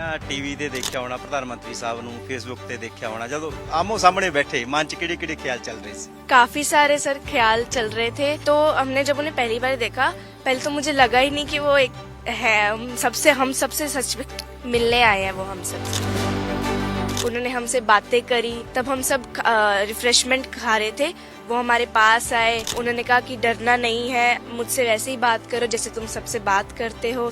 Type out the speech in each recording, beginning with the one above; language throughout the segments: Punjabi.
ਪਹਿਲਾਂ ਟੀਵੀ ਤੇ ਦੇਖਿਆ ਹੋਣਾ ਪ੍ਰਧਾਨ ਮੰਤਰੀ ਸਾਹਿਬ ਨੂੰ ਫੇਸਬੁੱਕ ਤੇ ਦੇਖਿਆ ਹੋਣਾ ਜਦੋਂ ਆਮੋ ਸਾਹਮਣੇ ਬੈਠੇ ਮਨ 'ਚ ਕਿਹੜੇ ਕਿਹੜੇ ਖਿਆਲ ਚੱਲ ਰਹੇ ਸੀ काफी सारे सर ख्याल चल रहे थे तो हमने जब उन्हें पहली बार देखा पहले तो मुझे लगा ही नहीं कि वो एक है हम सबसे हम सबसे सच में मिलने आए हैं वो हम सबसे उन्होंने हमसे बातें करी तब हम सब रिफ्रेशमेंट खा रहे थे वो हमारे पास आए उन्होंने कहा कि डरना नहीं है मुझसे वैसे ही बात करो जैसे तुम सबसे बात करते हो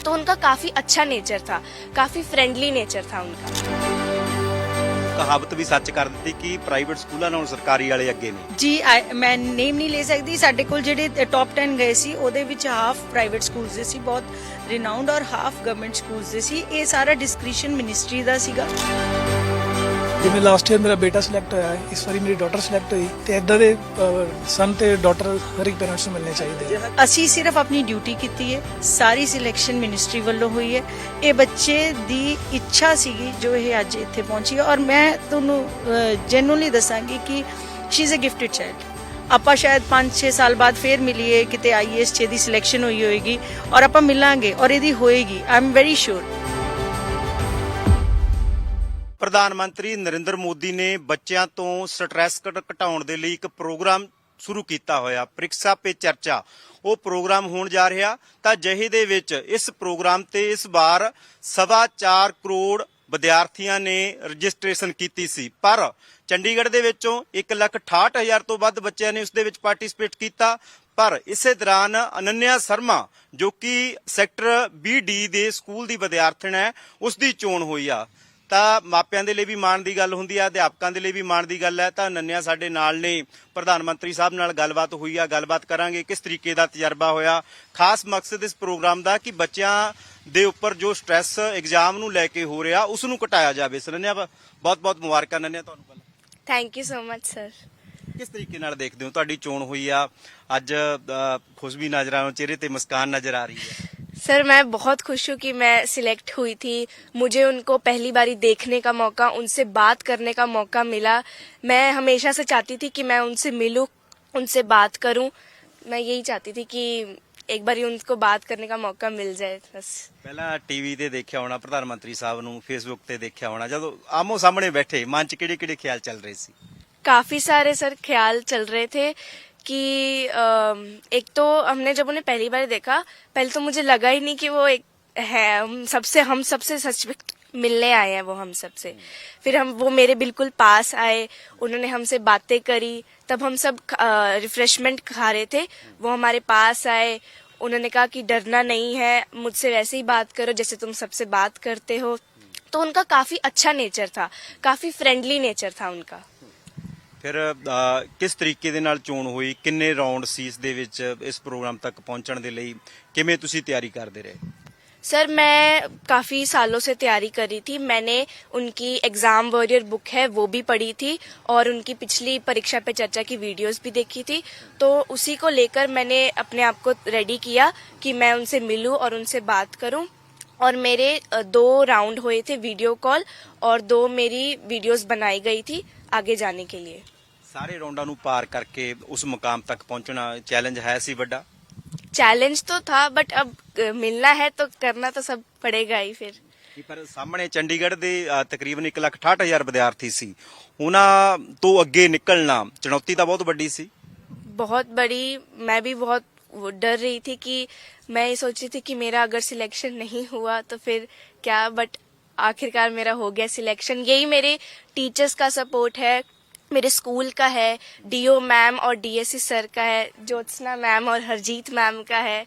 तो उनका काफी अच्छा नेचर था काफी फ्रेंडली नेचर था उनका ਕਹਾਵਤ ਵੀ ਸੱਚ ਕਰ ਦਿੱਤੀ ਕਿ ਪ੍ਰਾਈਵੇਟ ਸਕੂਲਾਂ ਨਾਲੋਂ ਸਰਕਾਰੀ ਵਾਲੇ ਅੱਗੇ ਨੇ ਜੀ I- ਮੈਂ ਨੇਮ ਨਹੀਂ ਲੈ ਸਕਦੀ ਸਾਡੇ ਕੋਲ ਜਿਹੜੇ ਟੌਪ 10 ਗਏ ਸੀ ਉਹਦੇ ਵਿੱਚ ਹਾਫ ਪ੍ਰਾਈਵੇਟ ਸਕੂਲਸ ਦੇ ਸੀ ਬਹੁਤ ਰਿਨਾਊਂਡ ਔਰ ਹਾਫ ਗਵਰਨਮੈਂਟ ਸਕੂਲਸ ਦੇ ਸੀ ਇਹ ਸਾਰਾ ਡਿਸਕ੍ਰਿਸ਼ਨ ਮਿਨਿਸਟਰੀ ਦਾ ਸੀਗਾ ਜਿਵੇਂ ਲਾਸਟ ਈਅਰ ਮੇਰਾ ਬੇਟਾ ਸਿਲੈਕਟ ਹੋਇਆ ਹੈ, ਇਸ ਵਾਰੀ ਮੇਰੀ ਡਾਟਰ ਸਿਲੈਕਟ ਹੋਈ ਤੇ ਇਦਾਂ ਦੇ ਸਨ ਤੇ ਡਾਟਰ ਹਰ ਇੱਕ ਪੇਰੈਂਟਸ ਨੂੰ ਮਿਲਣੇ ਚਾਹੀਦੇ ਅਸੀਂ ਸਿਰਫ ਆਪਣੀ ਡਿਊਟੀ ਕੀਤੀ ਹੈ ਸਾਰੀ ਸਿਲੈਕਸ਼ਨ ਮਿਨਿਸਟਰੀ ਵੱਲੋਂ ਹੋਈ ਹੈ। ਇਹ ਬੱਚੇ ਦੀ ਇੱਛਾ ਸੀਗੀ ਜੋ ਇਹ ਅੱਜ ਇੱਥੇ ਪਹੁੰਚੀ ਹੈ ਔਰ ਮੈਂ ਤੁਹਾਨੂੰ ਜੈਨੂਅਲੀ ਦੱਸਾਂਗੀ ਕਿ she is a gifted child ਆਪਾਂ ਸ਼ਾਇਦ 5-6 ਸਾਲ ਬਾਅਦ ਫੇਰ ਮਿਲੀਏ ਕਿਤੇ ਆਈਐਸ 6 ਦੀ ਸਿਲੈਕਸ਼ਨ ਹੋਈ ਹੋਏਗੀ ਔਰ ਆਪਾਂ ਮਿਲਾਂਗੇ ਔਰ ਇਹਦੀ ਹੋਏਗੀ ਆਈ ਐਮ ਵੈਰੀ ਸ਼ੋਰ ਪ੍ਰਧਾਨ ਮੰਤਰੀ ਨਰਿੰਦਰ ਮੋਦੀ ਨੇ ਬੱਚਿਆਂ ਤੋਂ ਸਟ੍ਰੈਸ ਘਟ- ਘਟਾਉਣ ਦੇ ਲਈ ਇੱਕ ਪ੍ਰੋਗਰਾਮ ਸ਼ੁਰੂ ਕੀਤਾ ਹੋਇਆ। ਪ੍ਰੀਖਿਆ ਪੇ ਚਰਚਾ। ਉਹ ਪ੍ਰੋਗਰਾਮ ਹੋਣ ਜਾ ਰਿਹਾ। ਤਾਂ ਜਹੇ ਦੇ ਵਿੱਚ ਇਸ ਪ੍ਰੋਗਰਾਮ ਤੇ ਇਸ ਵਾਰ ਸਵਾ ਚਾਰ ਕਰੋੜ ਵਿਦਿਆਰਥੀਆਂ ਨੇ ਰਜਿਸਟ੍ਰੇਸ਼ਨ ਕੀਤੀ ਸੀ। ਪਰ ਚੰਡੀਗੜ੍ਹ ਦੇ ਵਿੱਚੋਂ 168000 ਤੋਂ ਵੱਧ ਬੱਚਿਆਂ ਨੇ ਉਸ ਦੇ ਵਿੱਚ ਪਾਰਟਿਸਿਪੇਟ ਕੀਤਾ। ਪਰ ਇਸੇ ਦੌਰਾਨ ਅਨੰਨਿਆ ਸ਼ਰਮਾ, ਜੋ ਕਿ ਸੈਕਟਰ ਬੀ ਦੇ ਸਕੂਲ ਦੀ ਵਿਦਿਆਰਥਣ ਹੈ, ਉਸ ਦੀ ਚੋਣ ਹੋਈ ਆ। ਤਾਂ ਮਾਪਿਆਂ ਦੇ ਲਈ ਵੀ ਮਾਣ ਦੀ ਗੱਲ ਹੁੰਦੀ ਆ ਅਧਿਆਪਕਾਂ ਦੇ ਲਈ ਵੀ ਮਾਣ ਦੀ ਗੱਲ ਹੈ। ਤਾਂ ਨੰਨਿਆ ਸਾਡੇ ਨਾਲ ਨੇ ਪ੍ਰਧਾਨ ਮੰਤਰੀ ਸਾਹਿਬ ਨਾਲ ਗੱਲਬਾਤ ਹੋਈ ਆ ਗੱਲਬਾਤ ਕਰਾਂਗੇ ਕਿਸ ਤਰੀਕੇ ਦਾ ਤਜਰਬਾ ਹੋਇਆ। ਖਾਸ ਮਕਸਦ ਇਸ ਪ੍ਰੋਗਰਾਮ ਦਾ ਕਿ ਬੱਚਿਆਂ ਦੇ ਉੱਪਰ ਜੋ ਸਟ੍ਰੈਸ ਐਗਜ਼ਾਮ ਨੂੰ ਲੈ ਕੇ ਹੋ ਰਿਹਾ ਉਸ ਨੂੰ ਘਟਾਇਆ ਜਾਵੇ। ਸਰਨਿਆ ਬਹੁਤ ਬਹੁਤ ਮੁਬਾਰਕਾਂ ਨੰਨਿਆ ਤੁਹਾਨੂੰ ਪਹਿਲਾਂ। Thank you so much sir ਕਿਸ ਤਰੀਕੇ ਨਾਲ ਦੇਖਦੇ ਹੋ? ਤੁਹਾਡੀ ਚੋਣ ਹੋਈ ਆ। ਅੱਜ ਖੁਸ਼ ਵੀ ਨਜ਼ਰ ਆ ਚਿਹਰੇ ਤੇ ਮੁਸਕਾਨ ਨਜ਼ਰ ਆ ਰਹੀ ਹੈ। सर मैं बहुत खुश हूँ कि मैं सिलेक्ट हुई थी मुझे उनको पहली बारी देखने का मौका उनसे बात करने का मौका मिला मैं हमेशा से चाहती थी कि मैं उनसे मिलूं उनसे बात करूं मैं यही चाहती थी कि एक बारी उनको बात करने का मौका मिल जाए बस ਪਹਿਲਾਂ ਟੀਵੀ ਤੇ ਦੇਖਿਆ ਹੋਣਾ ਪ੍ਰਧਾਨ ਮੰਤਰੀ ਸਾਹਿਬ ਨੂੰ ਫੇਸਬੁੱਕ ਤੇ ਦੇਖਿਆ ਹੋਣਾ ਜਦੋਂ ਆਮੋ ਸਾਹਮਣੇ ਬੈਠੇ ਮਨ 'ਚ ਕਿਹੜੇ ਕਿਹੜੇ ਖਿਆਲ ਚੱਲ ਰਹੇ ਸੀ काफी सारे सर ख्याल चल रहे थे कि एक तो हमने जब उन्हें पहली बार देखा, पहले तो मुझे लगा ही नहीं कि वो एक है सबसे, हम सबसे सच मिलने आए हैं वो हम सबसे। फिर हम, वो मेरे बिल्कुल पास आए, उन्होंने हमसे बातें करी, तब हम सब रिफ्रेशमेंट खा रहे थे, वो हमारे पास आए, उन्होंने कहा कि डरना नहीं है, मुझसे वैसे ही बात करो जैसे तुम सबसे बात करते हो। तो उनका काफ़ी अच्छा नेचर था, काफ़ी फ्रेंडली नेचर था उनका। ਫਿਰ ਅ, ਕਿਸ ਤਰੀਕੇ ਦੇ ਨਾਲ ਚੋਣ ਹੋਈ ਕਿੰਨੇ ਰਾਉਂਡ ਸੀ ਇਸ ਦੇ ਵਿੱਚ ਇਸ ਪ੍ਰੋਗਰਾਮ ਤੱਕ ਪਹੁੰਚਣ ਦੇ ਲਈ ਕਿਵੇਂ ਤੁਸੀਂ ਤਿਆਰੀ ਕਰਦੇ ਰਹੇ सर मैं काफ़ी सालों से तैयारी कर रही थी मैंने उनकी एग्ज़ाम वॉरियर बुक है वो भी पढ़ी थी और उनकी पिछली परीक्षा पे चर्चा की वीडियोस भी देखी थी तो उसी को लेकर मैंने अपने आप को रेडी किया कि मैं उनसे मिलूं और उनसे बात करूं और मेरे अ, दो राउंड हुए थे वीडियो कॉल और दो मेरी वीडियोस बनाई गई थी आगे जाने के लिए ਸਾਰੇ ਰਾਉਂਡਾਂ ਨੂੰ ਪਾਰ ਕਰਕੇ ਉਸ ਮੁਕਾਮ ਤੱਕ ਪਹੁੰਚਣਾ ਚੈਲੰਜ ਹੈ ਸੀ ਵੱਡਾ चैलेंज तो था बट अब अ, मिलना है तो करना तो सब पड़ेगा ही फिर ਕਿ ਪਰ ਸਾਹਮਣੇ ਚੰਡੀਗੜ੍ਹ ਦੇ ਅ, ਤਕਰੀਬਨ 168000 ਵਿਦਿਆਰਥੀ ਸੀ ਉਹਨਾਂ ਤੋਂ ਅੱਗੇ ਨਿਕਲਣਾ ਚੁਣੌਤੀ ਤਾਂ ਬਹੁਤ ਵੱਡੀ ਸੀ बहुत बड़ी मैं भी बहुत वो डर रही थी कि मैं ये सोच रही थी कि मेरा अगर सिलेक्शन नहीं हुआ तो फिर क्या बट आखिरकार मेरा हो गया सिलेक्शन यही मेरे टीचर्स का सपोर्ट है मेरे स्कूल का है डीओ मैम और डीएससी सर का है ज्योत्सना मैम और हरजीत मैम का है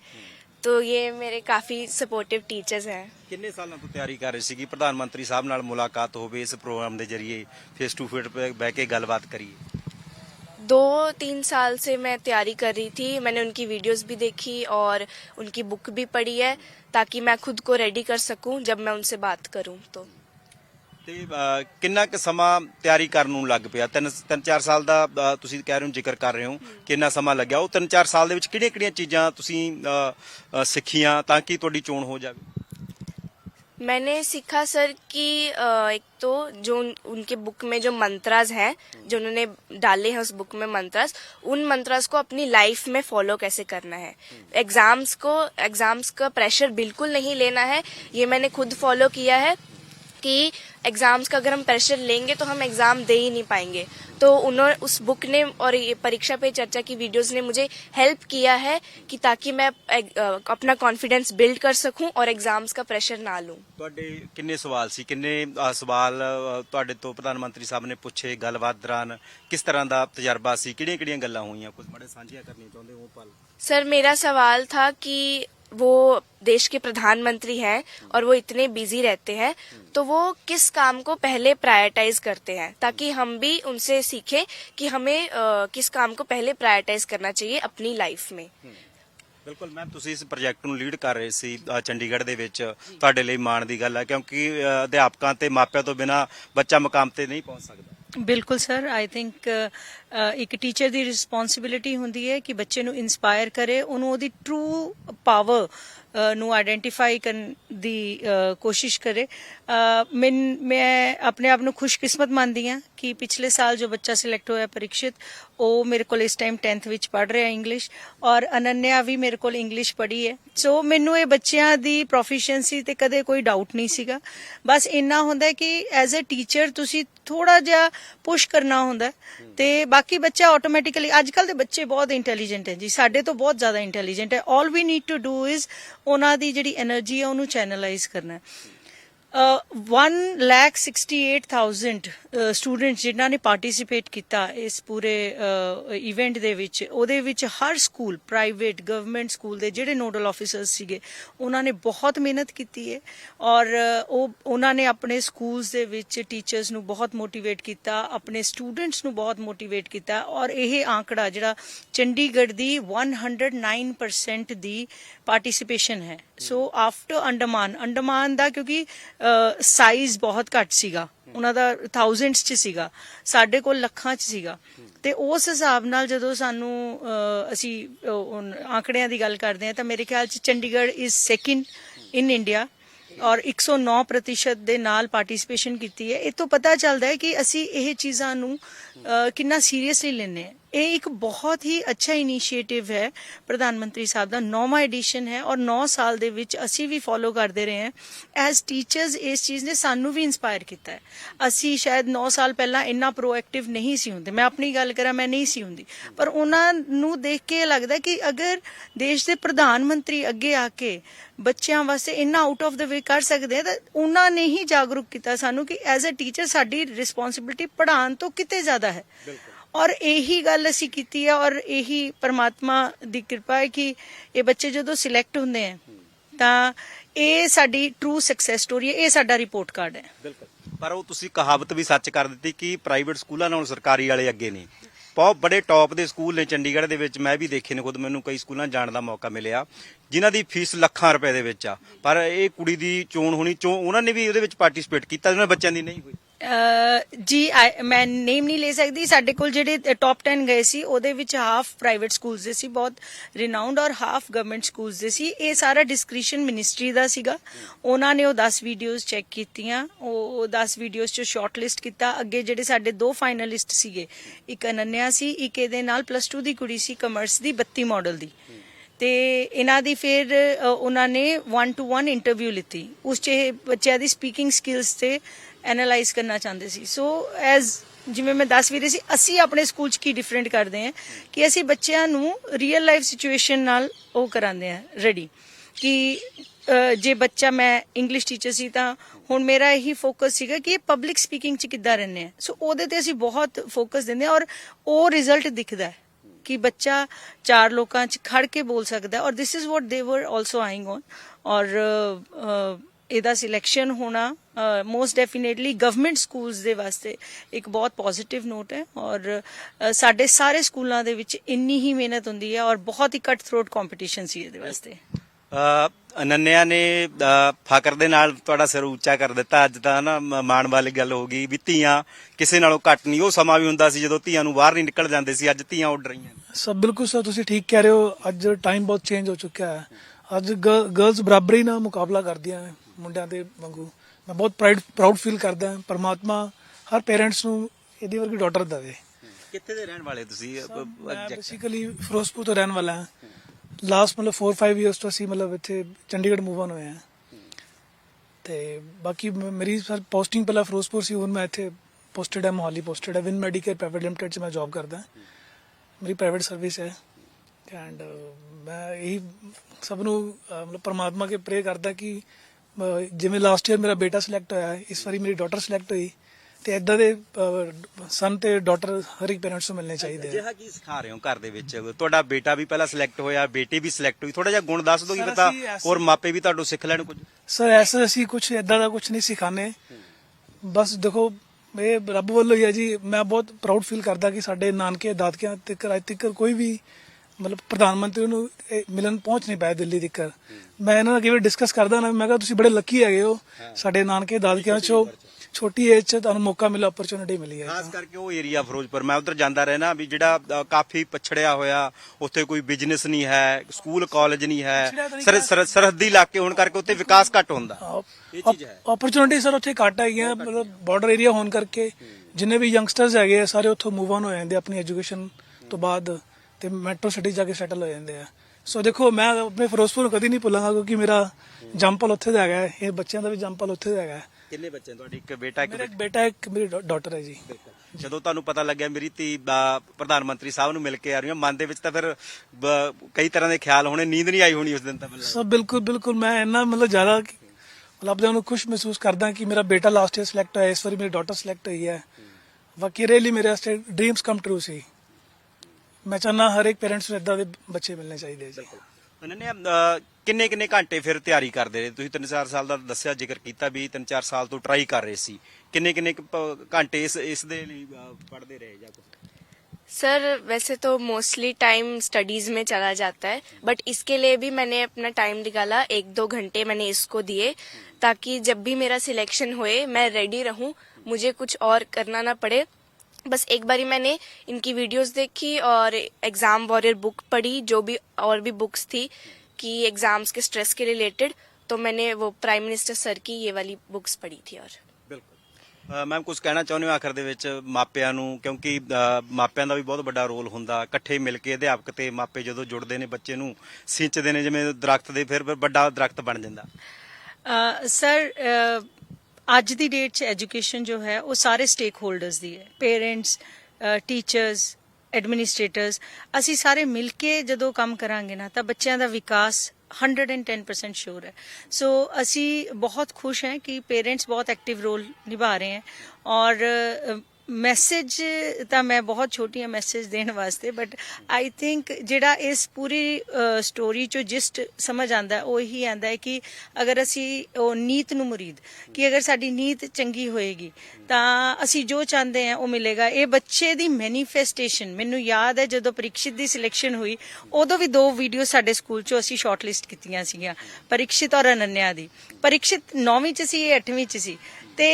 तो ये मेरे काफ़ी सपोर्टिव टीचर्स हैं ਕਿੰਨੇ ਸਾਲਾਂ ਤੋਂ ਤਿਆਰੀ ਕਰ ਰਹੀ ਸੀ ਕਿ ਪ੍ਰਧਾਨ ਮੰਤਰੀ ਸਾਹਿਬ ਨਾਲ ਮੁਲਾਕਾਤ ਹੋਵੇ ਇਸ ਪ੍ਰੋਗਰਾਮ ਦੇ ਜ਼ਰੀਏ ਫੇਸ ਟੂ ਫੇਸ ਬਹਿ ਕੇ ਗੱਲਬਾਤ ਕਰੀਏ दो तीन साल से मैं तैयारी कर रही थी मैंने उनकी वीडियोस भी देखी और उनकी बुक भी पढ़ी है ताकि मैं खुद को रेडी कर सकूं जब मैं उनसे बात करूं तो ਤੇ ਅ, ਕਿੰਨਾ ਕੁ ਸਮਾਂ ਤਿਆਰੀ ਕਰਨ ਨੂੰ ਲੱਗ ਪਿਆ ਤਿੰਨ ਤਿੰਨ ਚਾਰ ਸਾਲ ਦਾ ਅ, ਤੁਸੀਂ ਕਹਿ ਰਹੇ ਹੋ ਜ਼ਿਕਰ ਕਰ ਰਹੇ ਹੋ ਕਿੰਨਾ ਸਮਾਂ ਲੱਗਿਆ ਉਹ ਤਿੰਨ ਚਾਰ ਸਾਲ ਦੇ ਵਿੱਚ ਕਿਹੜੀਆਂ ਕਿਹੜੀਆਂ ਚੀਜ਼ਾਂ ਤੁਸੀਂ ਅ, ਅ, ਸਿੱਖੀਆਂ ਤਾਂ ਕਿ ਤੁਹਾਡੀ ਚੋਣ ਹੋ ਜਾਵੇ मैंने सीखा सर कि एक तो जो उनके बुक में जो मंत्रास हैं, जो उन्होंने डाले हैं उस बुक में मंत्रास, उन मंत्रास को अपनी लाइफ में फॉलो कैसे करना है? एग्ज़ाम्स को, एग्ज़ाम्स का प्रेशर बिल्कुल नहीं लेना है। ये मैंने खुद फॉलो किया है कि एग्ज़ाम्स का अगर हम प्रेशर लेंगे तो हम एग्ज़ाम दे ही नहीं पाएँगे। तो उन्होंने उस बुक ने और ये परीक्षा पे चर्चा की वीडियोस ने मुझे हेल्प किया है कि ताकि मैं एग- अ, अपना कॉन्फिडेंस बिल्ड कर सकूं और एग्जाम्स का प्रेशर ना लूं ਤੁਹਾਡੇ ਕਿੰਨੇ ਸਵਾਲ ਸੀ ਕਿੰਨੇ ਅ, ਸਵਾਲ ਅ, ਤੁਹਾਡੇ ਤੋਂ ਪ੍ਰਧਾਨ ਮੰਤਰੀ ਸਾਹਿਬ ਨੇ ਪੁੱਛੇ ਗੱਲਬਾਤ ਦੌਰਾਨ ਕਿਸ ਤਰ੍ਹਾਂ ਦਾ ਤਜਰਬਾ ਸੀ ਕਿਹੜੀਆਂ ਕਿਹੜੀਆਂ ਗੱਲਾਂ ਹੋਈਆਂ ਕੁਝ ਮਾੜੇ ਸਾਂਝੀਆਂ ਕਰਨੀਆਂ ਚਾਹੁੰਦੇ ਹੋ ਪਲ सर मेरा सवाल था कि वो देश के प्रधानमंत्री हैं और वो इतने बिजी रहते हैं तो वो किस काम को पहले प्रायोरिटाइज करते हैं ताकि हम भी उनसे सीखें कि हमें अ, किस काम को पहले प्रायोरिटाइज करना चाहिए अपनी लाइफ में ਬਿਲਕੁਲ ਮੈਮ ਤੁਸੀਂ ਇਸ ਪ੍ਰੋਜੈਕਟ ਨੂੰ ਲੀਡ ਕਰ ਰਹੇ ਸੀ ਅ, ਚੰਡੀਗੜ੍ਹ ਦੇ ਵਿੱਚ ਤੁਹਾਡੇ ਲਈ ਮਾਣ ਦੀ ਗੱਲ ਹੈ ਕਿਉਂਕਿ ਅ, ਅਧਿਆਪਕਾਂ ਤੇ ਮਾਪਿਆਂ ਤੋਂ ਬਿਨਾ ਬੱਚਾ ਮੁਕਾਮ ਤੇ ਨਹੀਂ ਪਹੁੰਚ ਸਕਦਾ ਬਿਲਕੁਲ ਸਰ ਆਈ ਥਿੰਕ ਇੱਕ ਟੀਚਰ ਦੀ ਰਿਸਪੌਂਸਿਬਿਲਿਟੀ ਹੁੰਦੀ ਹੈ ਕਿ ਬੱਚੇ ਨੂੰ ਇਨਸਪਾਇਰ ਕਰੇ, ਉਹਨੂੰ ਉਹਦੀ ਟਰੂ ਪਾਵਰ ਨੂੰ ਆਇਡੈਂਟੀਫਾਈ ਕਰਨ ਦੀ ਕੋਸ਼ਿਸ਼ ਕਰੇ। ਮੈਨ, ਮੈਂ ਆਪਣੇ ਆਪ ਨੂੰ ਖੁਸ਼ਕਿਸਮਤ ਮੰਨਦੀ ਹਾਂ ਕਿ ਪਿਛਲੇ ਸਾਲ ਜੋ ਬੱਚਾ ਸਿਲੈਕਟ ਹੋਇਆ ਪਰੀਕਸ਼ਿਤ ਉਹ ਮੇਰੇ ਕੋਲ ਇਸ ਟਾਈਮ 10th ਵਿੱਚ ਪੜ ਰਿਹਾ ਇੰਗਲਿਸ਼ ਔਰ ਅਨੰਨਿਆ ਵੀ ਮੇਰੇ ਕੋਲ ਇੰਗਲਿਸ਼ ਪੜ੍ਹੀ ਹੈ। ਸੋ ਮੈਨੂੰ ਇਹ ਬੱਚਿਆਂ ਦੀ ਪ੍ਰੋਫੀਸ਼ੀਐਂਸੀ ਤੇ ਕਦੇ ਕੋਈ ਡਾਊਟ ਨਹੀਂ ਸੀਗਾ। ਬਸ ਇੰਨਾ ਹੁੰਦਾ ਕਿ ਐਜ਼ ਅ ਟੀਚਰ ਤੁਸੀਂ ਥੋੜਾ ਜਿਹਾ ਪੁਸ਼ ਕਰਨਾ ਹੁੰਦਾ ਤੇ ਬਾਕੀ ਬੱਚਾ ਆਟੋਮੈਟਿਕਲੀ ਅੱਜ ਅੱਜਕੱਲ ਦੇ ਬੱਚੇ ਬਹੁਤ ਇੰਟੈਲੀਜੈਂਟ ਹੈ ਜੀ। ਸਾਡੇ ਤੋਂ ਬਹੁਤ ਜ਼ਿਆਦਾ ਇੰਟੈਲੀਜੈਂਟ ਹੈ। All we need to do is ਉਹਨਾਂ ਦੀ ਜਿਹੜੀ એનર્ਜੀ ਹੈ, ਉਹਨੂੰ ਚੈਨਲਾਈਜ਼ ਕਰਨਾ ਹੈ। ਵਨ ਲੱਖ 68000 ਸਟੂਡੈਂਟਸ ਜਿਨ੍ਹਾਂ ਨੇ ਪਾਰਟਿਸਿਪੇਟ ਕੀਤਾ ਇਸ ਪੂਰੇ ਇਵੈਂਟ ਦੇ ਵਿੱਚ, ਉਹਦੇ ਵਿੱਚ ਹਰ ਸਕੂਲ ਪ੍ਰਾਈਵੇਟ ਗਵਰਨਮੈਂਟ ਸਕੂਲ ਦੇ ਜਿਹੜੇ ਨੋਡਲ ਆਫੀਸਰਸ ਸੀਗੇ, ਉਹਨਾਂ ਨੇ ਬਹੁਤ ਮਿਹਨਤ ਕੀਤੀ ਹੈ ਔਰ ਉਹ, ਉਹਨਾਂ ਨੇ ਆਪਣੇ ਸਕੂਲਸ ਦੇ ਵਿੱਚ ਟੀਚਰਸ ਨੂੰ ਬਹੁਤ ਮੋਟੀਵੇਟ ਕੀਤਾ, ਆਪਣੇ ਸਟੂਡੈਂਟਸ ਨੂੰ ਬਹੁਤ ਮੋਟੀਵੇਟ ਕੀਤਾ ਔਰ ਇਹ ਆંકੜਾ ਜਿਹੜਾ ਚੰਡੀਗੜ੍ਹ ਦੀ 109% ਦੀ ਪਾਰਟਿਸਿਪੇਸ਼ਨ ਹੈ। ਸੋ ਆਫਟਰ ਅੰਡਮਾਨ ਅੰਡਮਾਨ ਦਾ ਕਿਉਂਕਿ ਸਾਈਜ਼ ਬਹੁਤ ਘੱਟ ਸੀਗਾ। ਉਹਨਾਂ ਦਾ ਥਾਊਜ਼ੈਂਡਸ ਚ ਸੀਗਾ। ਸਾਡੇ ਕੋਲ ਲੱਖਾਂ ਚ ਸੀਗਾ। ਤੇ ਉਸ ਹਿਸਾਬ ਨਾਲ ਜਦੋਂ ਸਾਨੂੰ ਅਸੀਂ ਅ, ਆંકੜਿਆਂ ਦੀ ਗੱਲ ਕਰਦੇ ਹਾਂ ਤਾਂ ਮੇਰੇ ਖਿਆਲ ਚ Chandigarh is second in India ਔਰ 109% ਪ੍ਰਤੀਸ਼ਤ ਦੇ ਨਾਲ ਪਾਰਟਿਸਿਪੇਸ਼ਨ ਕੀਤੀ ਹੈ। ਇਹ ਤੋਂ ਪਤਾ ਚੱਲਦਾ ਹੈ ਕਿ ਅਸੀਂ ਇਹ ਚੀਜ਼ਾਂ ਨੂੰ ਕਿੰਨਾ ਸੀਰੀਅਸਲੀ ਲੈਂਦੇ ਹਾਂ। ਇਹ ਇੱਕ ਬਹੁਤ ਹੀ ਅੱਛਾ ਇਨੀਸ਼ੀਏਟਿਵ ਹੈ ਪ੍ਰਧਾਨ ਮੰਤਰੀ ਸਾਹਿਬ ਦਾ। ਨੌਵਾਂ ਐਡੀਸ਼ਨ ਹੈ ਔਰ 9 ਸਾਲ ਦੇ ਵਿੱਚ ਅਸੀਂ ਵੀ ਫੋਲੋ ਕਰਦੇ ਰਹੇ ਹਾਂ। ਐਜ਼ ਟੀਚਰਸ ਇਸ ਚੀਜ਼ ਨੇ ਸਾਨੂੰ ਵੀ ਇਨਸਪਾਇਰ ਕੀਤਾ ਹੈ। ਅਸੀਂ ਸ਼ਾਇਦ 9 ਸਾਲ ਪਹਿਲਾਂ ਇੰਨਾ ਪ੍ਰੋਐਕਟਿਵ ਨਹੀਂ ਸੀ ਹੁੰਦੇ। ਮੈਂ ਆਪਣੀ ਗੱਲ ਕਰਾਂ, ਮੈਂ ਨਹੀਂ ਸੀ ਹੁੰਦੀ। ਪਰ ਉਹਨਾਂ ਨੂੰ ਦੇਖ ਕੇ ਇਹ ਲੱਗਦਾ ਕਿ ਅਗਰ ਦੇਸ਼ ਦੇ ਪ੍ਰਧਾਨ ਮੰਤਰੀ ਅੱਗੇ ਆ ਕੇ ਬੱਚਿਆਂ ਵਾਸਤੇ ਇੰਨਾ ਆਊਟ ਆਫ ਦਾ ਵੇ ਕਰ ਸਕਦੇ ਆ, ਤਾਂ ਉਹਨਾਂ ਨੇ ਹੀ ਜਾਗਰੂਕ ਕੀਤਾ ਸਾਨੂੰ ਕਿ ਐਜ਼ ਅ ਟੀਚਰ ਸਾਡੀ ਰਿਸਪੌਂਸਿਬਿਲਟੀ ਪੜ੍ਹਾਉਣ ਤੋਂ ਕਿਤੇ ਜ਼ਿਆਦਾ ਹੈ। ਔਰ ਇਹੀ ਗੱਲ ਅਸੀਂ ਕੀਤੀ ਹੈ ਔਰ ਇਹੀ ਪਰਮਾਤਮਾ ਦੀ ਕਿਰਪਾ ਹੈ ਕਿ ਇਹ ਬੱਚੇ ਜਦੋਂ ਸਿਲੈਕਟ ਹੁੰਦੇ ਆ, ਤਾਂ ਇਹ ਸਾਡੀ ਟਰੂ ਸਕਸੈਸ ਸਟੋਰੀ ਹੈ, ਇਹ ਸਾਡਾ ਰਿਪੋਰਟ ਕਾਰਡ ਹੈ। ਬਿਲਕੁਲ। ਪਰ ਉਹ ਤੁਸੀਂ ਕਹਾਵਤ ਵੀ ਸੱਚ ਕਰ ਦਿੱਤੀ ਕਿ ਪ੍ਰਾਈਵੇਟ ਸਕੂਲਾਂ ਨਾਲੋਂ ਸਰਕਾਰੀ ਵਾਲੇ ਅੱਗੇ ਨੇ ਬਹੁਤ ਬੜੇ ਟੌਪ ਦੇ ਸਕੂਲ ਨੇ ਚੰਡੀਗੜ੍ਹ ਦੇ ਵਿੱਚ, ਮੈਂ ਵੀ ਦੇਖੇ ਨੇ ਖੁਦ, ਮੈਨੂੰ ਕਈ ਸਕੂਲਾਂ ਜਾਣ ਦਾ ਮੌਕਾ ਮਿਲਿਆ, ਜਿਨ੍ਹਾਂ ਦੀ ਫੀਸ ਲੱਖਾਂ ਰੁਪਏ ਦੇ ਵਿੱਚ ਆ। ਪਰ ਇਹ ਕੁੜੀ ਦੀ ਚੋਣ ਹੋਣੀ, ਚੋਣ, ਉਹਨਾਂ ਨੇ ਵੀ ਉਹਦੇ ਵਿੱਚ ਪਾਰਟਿਸਿਪੇਟ ਕੀਤਾ, ਜਿਹਨਾਂ ਬੱਚਿਆਂ ਦੀ ਨਹੀਂ ਹੋਈ। ਜੀ I- ਮੈਂ ਨੇਮ ਨਹੀਂ ਲੈ ਸਕਦੀ। ਸਾਡੇ ਕੋਲ ਜਿਹੜੇ ਟੌਪ 10 ਗਏ ਸੀ ਉਹਦੇ ਵਿੱਚ ਹਾਫ ਪ੍ਰਾਈਵੇਟ ਸਕੂਲਸ ਦੇ ਸੀ ਬਹੁਤ ਰਿਨਾਊਂਡ ਔਰ ਹਾਫ ਗਵਰਨਮੈਂਟ ਸਕੂਲਸ ਦੇ ਸੀ। ਇਹ ਸਾਰਾ ਡਿਸਕ੍ਰਿਸ਼ਨ ਮਿਨਿਸਟਰੀ ਦਾ ਸੀਗਾ। ਉਹਨਾਂ ਨੇ ਉਹ 10 ਵੀਡੀਓਜ਼ ਚੈੱਕ ਕੀਤੀਆਂ। ਉਹ 10 ਵੀਡੀਓਜ਼ ਚੋਂ ਸ਼ਾਰਟ ਲਿਸਟ ਕੀਤਾ। ਅੱਗੇ ਜਿਹੜੇ ਸਾਡੇ ਦੋ ਫਾਈਨਲਿਸਟ ਸੀਗੇ ਇੱਕ ਅਨੰਨਿਆ ਸੀ ਇੱਕ ਇਹਦੇ ਨਾਲ ਪਲੱਸ 2 ਦੀ ਕੁੜੀ ਸੀ ਕਮਰਸ ਦੀ 32 ਮਾਡਲ ਦੀ। ਤੇ ਇਹਨਾਂ ਦੀ ਫਿਰ ਅ, ਉਹਨਾਂ ਨੇ 1 ਟੂ 1 ਇੰਟਰਵਿਊ ਲਿੱਤੀ। ਉਸ 'ਚ ਇਹ ਬੱਚਿਆਂ ਦੀ ਸਪੀਕਿੰਗ ਸਕਿੱਲਸ ਤੇ ਐਨਾਲਾਈਜ਼ ਕਰਨਾ ਚਾਹੁੰਦੇ ਸੀ। ਸੋ ਐਜ਼ ਜਿਵੇਂ ਮੈਂ ਦੱਸ ਵੀ ਰਹੀ ਸੀ, ਅਸੀਂ ਆਪਣੇ ਸਕੂਲ 'ਚ ਕੀ ਡਿਫਰੈਂਟ ਕਰਦੇ ਹਾਂ ਕਿ ਅਸੀਂ ਬੱਚਿਆਂ ਨੂੰ ਰੀਅਲ ਲਾਈਫ ਸਿਚੁਏਸ਼ਨ ਨਾਲ ਉਹ ਕਰਾਉਂਦੇ ਹਾਂ ਰੈਡੀ ਕਿ ਜੇ ਬੱਚਾ ਮੈਂ ਇੰਗਲਿਸ਼ ਟੀਚਰ ਸੀ ਤਾਂ ਹੁਣ ਮੇਰਾ ਇਹੀ ਫੋਕਸ ਸੀਗਾ ਕਿ ਇਹ ਪਬਲਿਕ ਸਪੀਕਿੰਗ 'ਚ ਕਿੱਦਾਂ ਰਹਿੰਦੇ ਆ ਸੋ ਉਹਦੇ ਤੇ ਅਸੀਂ ਬਹੁਤ ਫੋਕਸ ਦਿੰਦੇ ਹਾਂ ਔਰ ਉਹ ਰਿਜ਼ਲਟ ਦਿਖਦਾ ਹੈ ਕਿ ਬੱਚਾ ਚਾਰ ਲੋਕਾਂ 'ਚ ਖੜ ਕੇ ਬੋਲ ਸਕਦਾ ਔਰ ਥਿਸ ਇਜ਼ ਵਾਟ ਦੇ ਵਰ ਆਲਸੋ ਆਇੰਗ ਔਨ ਔਰ ਇਹਦਾ ਸਿਲੈਕਸ਼ਨ ਹੋਣਾ ਮੋਸਟ ਡੈਫੀਨੇਟਲੀ ਗਵਰਨਮੈਂਟ ਸਕੂਲਸ ਦੇ ਵਾਸਤੇ ਇੱਕ ਬਹੁਤ ਪੋਜ਼ਿਟਿਵ ਨੋਟ ਹੈ ਔਰ ਸਾਡੇ ਸਾਰੇ ਸਕੂਲਾਂ ਦੇ ਵਿੱਚ ਇੰਨੀ ਹੀ ਮਿਹਨਤ ਹੁੰਦੀ ਹੈ ਔਰ ਬਹੁਤ ਹੀ ਕੱਟ ਥਰੋਟ ਕੰਪੀਟੀਸ਼ਨ ਸੀ ਇਹਦੇ ਵਾਸਤੇ। ਅ, ਅਨੰਨਿਆ ਨੇ ਅ, ਫਖਰ ਦੇ ਨਾਲ ਤੁਹਾਡਾ ਸਿਰ ਉੱਚਾ ਕਰ ਦਿੱਤਾ। ਅੱਜ ਤਾਂ ਨਾ ਮਾਣ ਵਾਲੀ ਗੱਲ ਹੋ ਗਈ ਵੀ ਧੀਆਂ ਕਿਸੇ ਨਾਲੋਂ ਘੱਟ ਨਹੀਂ। ਉਹ ਸਮਾਂ ਵੀ ਹੁੰਦਾ ਸੀ ਜਦੋਂ ਧੀਆਂ ਨੂੰ ਬਾਹਰ ਨਹੀਂ ਨਿਕਲ ਜਾਂਦੇ ਸੀ। ਅੱਜ ਧੀਆਂ ਉੱਡ ਰਹੀਆਂ ਸਭ ਬਿਲਕੁਲ ਸਰ ਤੁਸੀਂ ਠੀਕ ਕਹਿ ਰਹੇ ਹੋ। ਅੱਜ ਟਾਈਮ ਬਹੁਤ ਚੇਂਜ ਹੋ ਚੁੱਕਿਆ ਹੈ। ਅੱਜ ਗਰਲਸ ਬਰਾਬਰੀ ਨਾਲ ਮੁਕਾਬਲਾ ਕਰਦੀਆਂ ਨੇ। ਮੁੰਡਿਆਂ ਦੇ ਵਾਂਗੂ। ਮੈਂ ਬਹੁਤ ਪ੍ਰਾਈਡ ਪ੍ਰਾਊਡ ਫੀਲ ਕਰਦਾ ਹਾਂ। ਪਰਮਾਤਮਾ ਹਰ ਪੇਰੈਂਟਸ ਨੂੰ ਇਹਦੀ ਵਰਗੀ ਡਾਟਰ ਦੇਵੇ। ਕਿੱਥੇ ਦੇ ਰਹਿਣ ਵਾਲੇ ਤੁਸੀਂ? ਬੇਸਿਕਲੀ ਫਿਰੋਜ਼ਪੁਰ ਤੋਂ ਰਹਿਣ ਵਾਲਾ ਹਾਂ। ਲਾਸਟ ਮਤਲਬ 4-5 ਇਅਰਸ ਤੋਂ ਅਸੀਂ ਮਤਲਬ ਇੱਥੇ ਚੰਡੀਗੜ੍ਹ ਮੂਵ ਆਨ ਹੋਏ ਹਾਂ। ਤੇ ਬਾਕੀ ਮੇਰੀ ਸਰ ਪੋਸਟਿੰਗ ਪਹਿਲਾਂ ਫਿਰੋਜ਼ਪੁਰ ਸੀ ਹੁਣ ਮੈਂ ਇੱਥੇ ਪੋਸਟਡ ਹੈ ਮੋਹਾਲੀ ਪੋਸਟਡ ਹੈ। ਵਿਨ ਮੈਡੀਕੇਅਰ ਪ੍ਰਾਈਵੇਟ ਲਿਮਟਿਡ 'ਚ ਮੈਂ ਜੌਬ ਕਰਦਾ ਮੇਰੀ ਪ੍ਰਾਈਵੇਟ ਸਰਵਿਸ ਹੈ। ਐਂਡ ਮੈਂ ਇਹੀ ਸਭ ਨੂੰ ਮਤਲਬ ਪਰਮਾਤਮਾ ਕੇ ਪ੍ਰੇ ਕਰਦਾ ਕਿ ਜਿਵੇਂ ਲਾਸਟ ਈਅਰ ਮੇਰਾ ਬੇਟਾ ਸਿਲੈਕਟ ਹੋਇਆ ਇਸ ਵਾਰੀ ਮੇਰੀ ਡਾਟਰ ਸਿਲੈਕਟ ਹੋਈ ਤੇ ਇਦਾਂ ਦੇ ਸਨ ਤੇ ਡਾਟਰ ਹਰ ਇੱਕ ਪੇਰੈਂਟਸ ਨੂੰ ਮਿਲਣੇ ਚਾਹੀਦੇ ਆ। ਅਜਿਹਾ ਕੀ ਸਿਖਾ ਰਹੇ ਹੋ ਘਰ ਦੇ ਵਿੱਚ? ਤੁਹਾਡਾ ਬੇਟਾ ਵੀ ਪਹਿਲਾਂ ਸਿਲੈਕਟ ਹੋਇਆ ਬੇਟੀ ਵੀ ਸਿਲੈਕਟ ਹੋਈ ਥੋੜਾ ਜਿਹਾ ਗੁਣ ਦੱਸ ਦਿਓ ਕਿ ਪਤਾ ਹੋਰ ਮਾਪੇ ਵੀ ਤੁਹਾਨੂੰ ਸਿੱਖ ਲੈਣ ਕੁਝ। ਸਰ ਐਸਾ ਅਸੀਂ ਕੁਝ ਇਦਾਂ ਦਾ ਕੁਝ ਨਹੀਂ ਸਿਖਾਣੇ ਬਸ ਦੇਖੋ ਇਹ ਰੱਬ ਵੱਲੋਂ ਹੀ ਹੈ ਜੀ ਮੈਂ ਬਹੁਤ ਪ੍ਰਾਊਡ ਫੀਲ ਕਰਦਾ ਕਿ ਸਾਡੇ ਨਾਨਕੇ ਦਾਦਕਿਆਂ ਤੱਕ ਅੱਜ ਤੱਕ ਕੋਈ ਵੀ ਮਤਲਬ ਪ੍ਰਧਾਨ ਮੰਤਰੀ ਨੂੰ ਇਹ ਮਿਲਣ ਪਹੁੰਚ ਨਹੀਂ ਪਾਇਆ ਦਿੱਲੀ ਤੱਕ ਮੈਂ ਇਹਨਾਂ ਨਾਲ ਕਿਵੇਂ ਡਿਸਕਸ ਕਰਦਾ ਨਾ ਮੈਂ ਕਿਹਾ ਤੁਸੀਂ ਬੜੇ ਲੱਕੀ ਹੈਗੇ ਹੋ। ਸਾਡੇ ਨਾਨਕੇ ਦਾਦਕਿਆਂ ਚੋਂ ਛੋਟੀ ਏਜ 'ਚ ਤੁਹਾਨੂੰ ਮੌਕਾ ਮਿਲਿਆ ਓਪਰਚੁਨਿਟੀ ਮਿਲੀ ਹੈ। ਖਾਸ ਕਰਕੇ ਉਹ ਏਰੀਆ ਫਿਰੋਜ਼ਪੁਰ ਮੈਂ ਉਧਰ ਜਾਂਦਾ ਰਹਿਣਾ ਵੀ ਜਿਹੜਾ ਅ, ਕਾਫੀ ਪਛੜਿਆ ਹੋਇਆ ਉੱਥੇ ਕੋਈ ਬਿਜ਼ਨਸ ਨਹੀਂ ਹੈ ਸਕੂਲ ਕਾਲਜ ਨਹੀਂ ਹੈ ਸਰ- ਸਰ- ਸਰਹੱਦੀ ਇਲਾਕੇ ਹੋਣ ਕਰਕੇ ਉੱਥੇ ਵਿਕਾਸ ਘੱਟ ਹੁੰਦਾ। ਇਹ ਚੀਜ਼ ਹੈ। ਓਪਰਚੁਨਿਟੀ ਸਰ ਉੱਥੇ ਘੱਟ ਹੈਗੀਆਂ ਮਤਲਬ ਬਾਰਡਰ ਏਰੀਆ ਹੋਣ ਕਰਕੇ ਜਿੰਨੇ ਵੀ ਯੰਗਸਟਰਸ ਹੈਗੇ ਆ ਸਾਰੇ ਉੱਥੋਂ ਮੂਵ ਆਨ ਹੋ ਜਾਂਦੇ ਆ ਆਪਣੀ ਐਜੂਕੇਸ਼ਨ ਤੋਂ ਬਾਅਦ। ਤੇ ਮੈਟਰੋ ਸਿਟੀ ਜਾ ਕੇ ਸੈਟਲ ਹੋ ਜਾਂਦੇ ਆ। ਸੋ ਦੇਖੋ ਮੈਂ ਆਪਣੇ ਫਿਰੋਜ਼ਪੁਰ ਨੂੰ ਕਦੀ ਨਹੀਂ ਭੁੱਲਾਂਗਾ ਕਿਉਂਕਿ ਮੇਰਾ ਜੰਪਲ ਉੱਥੇ ਦਾ ਹੈਗਾ ਹੈ, ਇਹ ਬੱਚਿਆਂ ਦਾ ਵੀ ਜੰਪਲ ਉੱਥੇ ਦਾ ਹੈਗਾ ਹੈ। ਕਿੰਨੇ ਬੱਚੇ ਨੇ ਤੁਹਾਡੇ? ਇੱਕ ਬੇਟਾ ਇੱਕ ਮੇਰਾ ਬੇਟੀ ਇੱਕ ਬੇਟਾ। ਇੱਕ ਮੇਰੀ ਡਾਟਰ ਹੈ ਜੀ। ਜਦੋਂ ਤੁਹਾਨੂੰ ਪਤਾ ਲੱਗਿਆ ਮੇਰੀ ਧੀ ਅ, ਪ੍ਰਧਾਨ ਮੰਤਰੀ ਸਾਹਿਬ ਨੂੰ ਮਿਲ ਕੇ ਆ ਰਹੀ ਹੈ ਮਨ ਦੇ ਵਿੱਚ ਤਾਂ ਫਿਰ ਬ- ਕਈ ਤਰ੍ਹਾਂ ਦੇ ਖਿਆਲ ਹੋਣੇ ਨੀਂਦ ਨਹੀਂ ਆਈ ਹੋਣੀ ਉਸ ਦਿਨ ਤਾਂ। ਸੋ ਬਿਲਕੁਲ ਬਿਲਕੁਲ ਮੈਂ ਇੰਨਾ ਮਤਲਬ ਜ਼ਿਆਦਾ ਕਿ- ਮਤਲਬ ਆਪਣੇ ਨੂੰ ਖੁਸ਼ ਮਹਿਸੂਸ ਕਰਦਾ ਕਿ ਮੇਰਾ ਬੇਟਾ ਲਾਸਟ ਈਅਰ ਸਿਲੈਕਟ ਹੋਇਆ ਇਸ ਵਾਰੀ ਮੇਰੀ ਡਾਟਰ ਸਿਲੈਕਟ ਹੋਈ ਹੈ। ਬਾਕੀ ਰੀਅਲੀ ਮੇਰੇ ਵਾਸਤੇ ਡ੍ਰੀਮਸ ਕਮ ਟਰੂ ਸੀ। ਮੈਂ ਚਾਹੁੰਦਾ ਹਰ ਇੱਕ ਪੇਰੈਂਟਸ ਨੂੰ ਇਦਾਂ ਦੇ ਬੱਚੇ ਮਿਲਣੇ ਚਾਹੀਦੇ ਜੀ ਉਹਨਾਂ ਨੇ ਕਿੰਨੇ ਕਿੰਨੇ ਘੰਟੇ ਫਿਰ ਤਿਆਰੀ ਕਰਦੇ ਰਹੇ ਤੁਸੀਂ 3-4 ਸਾਲ ਦਾ ਦੱਸਿਆ ਜ਼ਿਕਰ ਕੀਤਾ ਵੀ 3-4 ਸਾਲ ਤੋਂ ਟਰਾਈ ਕਰ ਰਹੇ ਸੀ ਕਿੰਨੇ ਕਿੰਨੇ ਕੁ ਪ- ਘੰਟੇ ਇਸ ਇਸ ਦੇ ਲਈ ਅ, ਪੜ੍ਹਦੇ ਰਹੇ ਜਾਂ ਕੁਝ सर वैसे तो मोस्टली टाइम स्टडीज में चला जाता है बट इसके लिए भी मैंने अपना टाइम निकाला एक दो घंटे मैंने इसको दिए ताकि जब भी मेरा सिलेक्शन होए मैं रेडी रहूं मुझे कुछ और करना ना पड़े बस एक बारी मैंने इनकी वीडियोस देखी और एग्जाम वॉरियर बुक पढ़ी जो भी और भी बुक्स थी कि एग्जाम्स के स्ट्रेस के रिलेटेड तो मैंने वो प्राइम मिनिस्टर सर की ये वाली बुक्स पढ़ी थी और ਬਿਲਕੁਲ ਮੈਮ ਕੁਝ ਕਹਿਣਾ ਚਾਹੁੰਦੇ ਹੋ ਆਖਰ ਦੇ ਵਿੱਚ ਮਾਪਿਆਂ ਨੂੰ ਕਿਉਂਕਿ ਅ, ਮਾਪਿਆਂ ਦਾ ਵੀ ਬਹੁਤ ਵੱਡਾ ਰੋਲ ਹੁੰਦਾ ਇਕੱਠੇ ਮਿਲ ਕੇ ਅਧਿਆਪਕ ਤੇ ਮਾਪੇ ਜਦੋਂ ਜੁੜਦੇ ਨੇ ਬੱਚੇ ਨੂੰ ਸਿੰਚਦੇ ਨੇ ਜਿਵੇਂ ਦਰਖਤ ਦੇ ਫਿਰ ਫਿਰ ਵੱਡਾ ਦਰਖਤ ਬਣ ਜਾਂਦਾ ਸਰ ਅੱਜ ਦੀ ਡੇਟ 'ਚ ਐਜੂਕੇਸ਼ਨ ਜੋ ਹੈ, ਉਹ ਸਾਰੇ ਸਟੇਕ ਹੋਲਡਰਸ ਦੀ ਹੈ। ਪੇਰੈਂਟਸ ਟੀਚਰਸ ਐਡਮਿਨਿਸਟ੍ਰੇਟਰਸ ਅਸੀਂ ਸਾਰੇ ਮਿਲ ਕੇ ਜਦੋਂ ਕੰਮ ਕਰਾਂਗੇ ਨਾ, ਤਾਂ ਬੱਚਿਆਂ ਦਾ ਵਿਕਾਸ 110% ਸ਼ੋਰ ਹੈ। ਸੋ ਅਸੀਂ ਬਹੁਤ ਖੁਸ਼ ਹਾਂ ਕਿ ਪੇਰੈਂਟਸ ਬਹੁਤ ਐਕਟਿਵ ਰੋਲ ਨਿਭਾ ਰਹੇ ਹੈ ਔਰ ਮੈਸੇਜ ਤਾਂ ਮੈਂ ਬਹੁਤ ਛੋਟੀ ਹਾਂ ਮੈਸੇਜ ਦੇਣ ਵਾਸਤੇ ਬਟ ਆਈ ਥਿੰਕ ਜਿਹੜਾ ਇਸ ਪੂਰੀ ਸਟੋਰੀ ਚੋਂ ਜਿਸਟ ਸਮਝ ਆਂਦਾ ਉਹ ਇਹੀ ਆਂਦਾ ਹੈ ਕਿ ਅਗਰ ਅਸੀਂ ਉਹ ਨੀਤ ਨੂੰ ਮੁਰੀਦ, ਕਿ ਅਗਰ ਸਾਡੀ ਨੀਤ ਚੰਗੀ ਹੋਏਗੀ, ਤਾਂ ਅਸੀਂ ਜੋ ਚਾਹੁੰਦੇ ਹਾਂ ਉਹ ਮਿਲੇਗਾ। ਇਹ ਬੱਚੇ ਦੀ ਮੈਨੀਫੈਸਟੇਸ਼ਨ ਮੈਨੂੰ ਯਾਦ ਹੈ ਜਦੋਂ ਪਰੀਖਿਤ ਦੀ ਸਿਲੈਕਸ਼ਨ ਹੋਈ, ਉਦੋਂ ਵੀ ਦੋ ਵੀਡੀਓ ਸਾਡੇ ਸਕੂਲ ਚੋਂ ਅਸੀਂ ਸ਼ਾਰਟਲਿਸਟ ਕੀਤੀਆਂ ਸੀਗੀਆਂ, ਪਰੀਖਿਤ ਔਰ ਅਨੰਨਿਆ ਦੀ। ਪਰੀਖਿਤ 9ਵੀਂ ਚ ਸੀ, ਇਹ 8ਵੀਂ ਚ ਸੀ। ਤੇ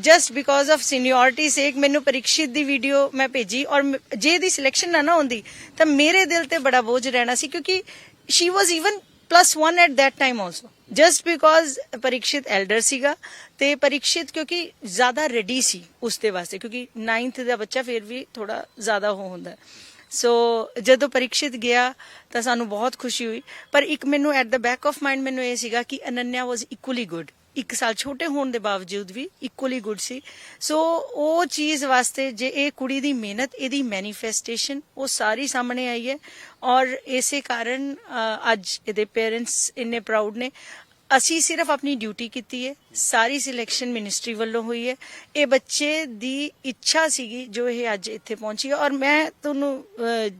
ਜਸਟ ਬਿਕੋਜ਼ ਆਫ ਸੀਨੀਅਰਿਟੀ ਸੇਕ ਮੈਨੂੰ ਪਰੀਖਿਤ ਦੀ ਵੀਡੀਓ ਮੈਂ ਭੇਜੀ ਔਰ ਜੇ ਇਹਦੀ ਸਿਲੈਕਸ਼ਨ ਨਾ ਨਾ ਹੁੰਦੀ, ਤਾਂ ਮੇਰੇ ਦਿਲ ਤੇ ਬੜਾ ਬੋਝ ਰਹਿਣਾ ਸੀ ਕਿਉਂਕਿ she was even plus 1 at that time also just because Parikshit elder ਸੀਗਾ ਤੇ ਪਰੀਖਿਤ ਕਿਉਂਕਿ ਜ਼ਿਆਦਾ ਰੈਡੀ ਸੀ ਉਸ ਦੇ ਵਾਸਤੇ, ਕਿਉਂਕਿ 9th ਦਾ ਬੱਚਾ ਫਿਰ ਵੀ ਥੋੜਾ ਜ਼ਿਆਦਾ ਹੋ ਹੁੰਦਾ। ਸੋ ਜਦੋਂ ਪਰੀਖਿਤ ਗਿਆ ਤਾਂ ਸਾਨੂੰ ਬਹੁਤ ਖੁਸ਼ੀ ਹੋਈ, ਪਰ ਇੱਕ ਮੈਨੂੰ at the back of mind ਮੈਨੂੰ ਇਹ ਸੀਗਾ ਕਿ ਅਨੰਨਿਆ ਵਾਸ ਇਕੁਅਲੀ ਗੁੱਡ ਇੱਕ ਸਾਲ ਛੋਟੇ ਹੋਣ ਦੇ ਬਾਵਜੂਦ ਵੀ ਇਕੁਅਲੀ ਗੁੱਡ ਸੀ। ਸੋ ਉਹ ਚੀਜ਼ ਵਾਸਤੇ ਜੇ ਇਹ ਕੁੜੀ ਦੀ ਮਿਹਨਤ, ਇਹਦੀ ਮੈਨੀਫੈਸਟੇਸ਼ਨ ਉਹ ਸਾਰੀ ਸਾਹਮਣੇ ਆਈ ਹੈ ਔਰ ਇਸੇ ਕਾਰਨ ਅੱਜ ਇਹਦੇ ਪੇਰੈਂਟਸ ਇੰਨੇ ਪ੍ਰਾਊਡ ਨੇ। ਅਸੀਂ ਸਿਰਫ ਆਪਣੀ ਡਿਊਟੀ ਕੀਤੀ ਹੈ, ਸਾਰੀ ਸਿਲੈਕਸ਼ਨ ਮਿਨਿਸਟਰੀ ਵੱਲੋਂ ਹੋਈ ਹੈ। ਇਹ ਬੱਚੇ ਦੀ ਇੱਛਾ ਸੀਗੀ ਜੋ ਇਹ ਅੱਜ ਇੱਥੇ ਪਹੁੰਚੀ ਹੈ। ਔਰ ਮੈਂ ਤੁਹਾਨੂੰ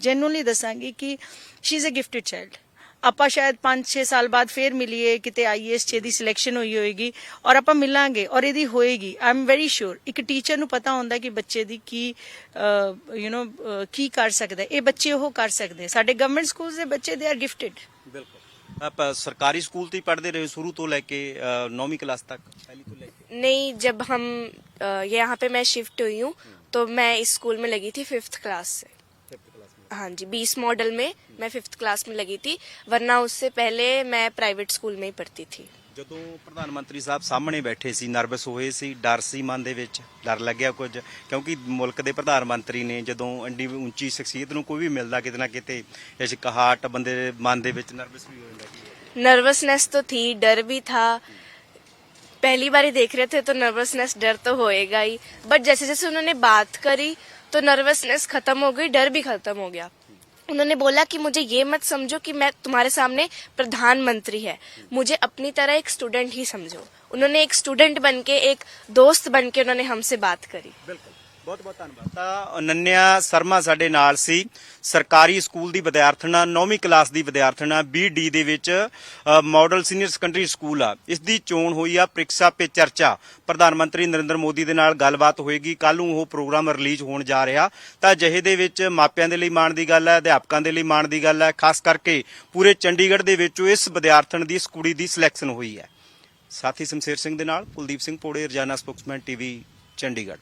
ਜੈਨੂਅਲੀ ਦੱਸਾਂਗੀ ਕਿ she is a gifted child ਆਪਾਂ ਸ਼ਾਇਦ 5-6 ਸਾਲ ਬਾਅਦ ਫੇਰ ਮਿਲੀਏ ਕਿਤੇ ਆਈਐਸ 'ਚ ਦੀ ਸਿਲੈਕਸ਼ਨ ਹੋਈ ਹੋਏਗੀ ਔਰ ਆਪਾਂ ਮਿਲਾਂਗੇ ਔਰ ਇਹਦੀ ਹੋਏਗੀ ਆਈ ਐਮ ਵੈਰੀ ਸ਼ੋਰ ਇੱਕ ਟੀਚਰ ਨੂੰ ਪਤਾ ਹੁੰਦਾ ਕਿ ਬੱਚੇ ਦੀ ਕੀ ਯੂ نو ਕੀ ਕਰ ਸਕਦਾ ਹੈ। ਇਹ ਬੱਚੇ ਉਹ ਕਰ ਸਕਦੇ ਹੈ। ਸਾਡੇ ਗਵਰਨਮੈਂਟ ਸਕੂਲਸ ਦੇ ਬੱਚੇ ਦੇ ਆਰ ਗਿਫਟਡ ਬਿਲਕੁਲ ਆਪਾਂ ਸਰਕਾਰੀ ਸਕੂਲ ਤੋਂ ਹੀ ਪੜ੍ਹਦੇ ਰਹੇ ਸ਼ੁਰੂ ਤੋਂ ਲੈ ਕੇ 9ਵੀਂ ਕਲਾਸ ਤੱਕ ਪਹਿਲੀ ਤੋਂ ਲੈ ਕੇ नहीं जब हम अ, यहाँ पे मैं शिफ्ट हुई हूँ तो मैं इस स्कूल में लगी थी फिफ्थ क्लास से 5th क्लास में हाँ जी बीस मॉडल में मैं फिफ्थ क्लास में लगी थी वरना उससे पहले मैं प्राइवेट स्कूल में ही पढ़ती थी ਜਦੋਂ ਪ੍ਰਧਾਨ ਮੰਤਰੀ ਸਾਹਿਬ ਸਾਹਮਣੇ ਬੈਠੇ ਸੀ ਨਰਵਸ ਹੋਏ ਸੀ ਡਰ ਸੀ ਮਨ ਦੇ ਵਿੱਚ ਡਰ ਲੱਗਿਆ ਕੁਝ ਕਿਉਂਕਿ ਮੁਲਕ ਦੇ ਪ੍ਰਧਾਨ ਮੰਤਰੀ ਨੇ ਜਦੋਂ ਐਡੀ ਉੱਚੀ ਸ਼ਖਸੀਅਤ ਨੂੰ ਕੋਈ ਵੀ ਮਿਲਦਾ ਕਿਤੇ ਨਾ ਕਿਤੇ ਇਸ ਕਹਾਟ ਬੰਦੇ ਦੇ ਮਨ ਦੇ ਵਿੱਚ ਨਰਵਸ ਵੀ ਹੋ ਜਾਂਦਾ ਕੀ ਹੈ। नर्वसनेस तो थी डर भी था पहली बार ही देख रहे थे तो नर्वसनेस डर तो होएगा ही बट जैसे जैसे उन्होंने बात करी तो नर्वसनेस खत्म हो गई, डर भी खत्म हो गया। उन्होंने बोला कि मुझे ये मत समझो कि मैं तुम्हारे सामने प्रधानमंत्री है। मुझे अपनी तरह एक स्टूडेंट ही समझो। उन्होंने एक स्टूडेंट बन के एक दोस्त बन के उन्होंने हमसे बात करी। बिल्कुल। ਬਹੁਤ ਬਹੁਤ ਧੰਨਵਾਦ। ਤਾਂ ਅਨੰਨਿਆ ਸ਼ਰਮਾ ਸਾਡੇ ਨਾਲ ਸੀ। ਸਰਕਾਰੀ ਸਕੂਲ ਦੀ ਵਿਦਿਆਰਥਣਾ 9ਵੀਂ ਕਲਾਸ ਦੀ ਵਿਦਿਆਰਥਣਾ ਬੀਡੀ ਦੇ ਵਿੱਚ ਅ, ਮਾਡਲ ਸੀਨੀਅਰ ਸੈਕੰਡਰੀ ਸਕੂਲ ਆ। ਇਸ ਦੀ ਚੋਣ ਹੋਈ ਆ ਪ੍ਰੀਖਿਆ ਪੇ ਚਰਚਾ। ਪ੍ਰਧਾਨ ਮੰਤਰੀ ਨਰਿੰਦਰ ਮੋਦੀ ਦੇ ਨਾਲ ਗੱਲਬਾਤ ਹੋਏਗੀ। ਕੱਲ ਨੂੰ ਉਹ ਪ੍ਰੋਗਰਾਮ ਰਿਲੀਜ਼ ਹੋਣ ਜਾ ਰਿਹਾ। ਤਾਂ ਜਿਹੇ ਦੇ ਵਿੱਚ ਮਾਪਿਆਂ ਦੇ ਲਈ ਮਾਣ ਦੀ ਗੱਲ ਹੈ ਅਧਿਆਪਕਾਂ ਦੇ ਲਈ ਮਾਣ ਦੀ ਗੱਲ ਹੈ ਖਾਸ ਕਰਕੇ ਪੂਰੇ ਚੰਡੀਗੜ੍ਹ ਦੇ ਵਿੱਚੋਂ ਇਸ ਵਿਦਿਆਰਥਣ ਦੀ ਇਸ ਕੁੜੀ ਦੀ ਸਿਲੈਕਸ਼ਨ ਹੋਈ ਹੈ। ਸਾਥੀ ਸ਼ਮਸ਼ੇਰ ਸਿੰਘ ਦੇ ਨਾਲ ਕੁਲਦੀਪ ਸਿੰਘ ਪੋੜੇ ਰਜਾਨਾ ਸਪੋਕਸਮੈਨ ਟੀਵੀ ਚੰਡੀਗੜ੍ਹ।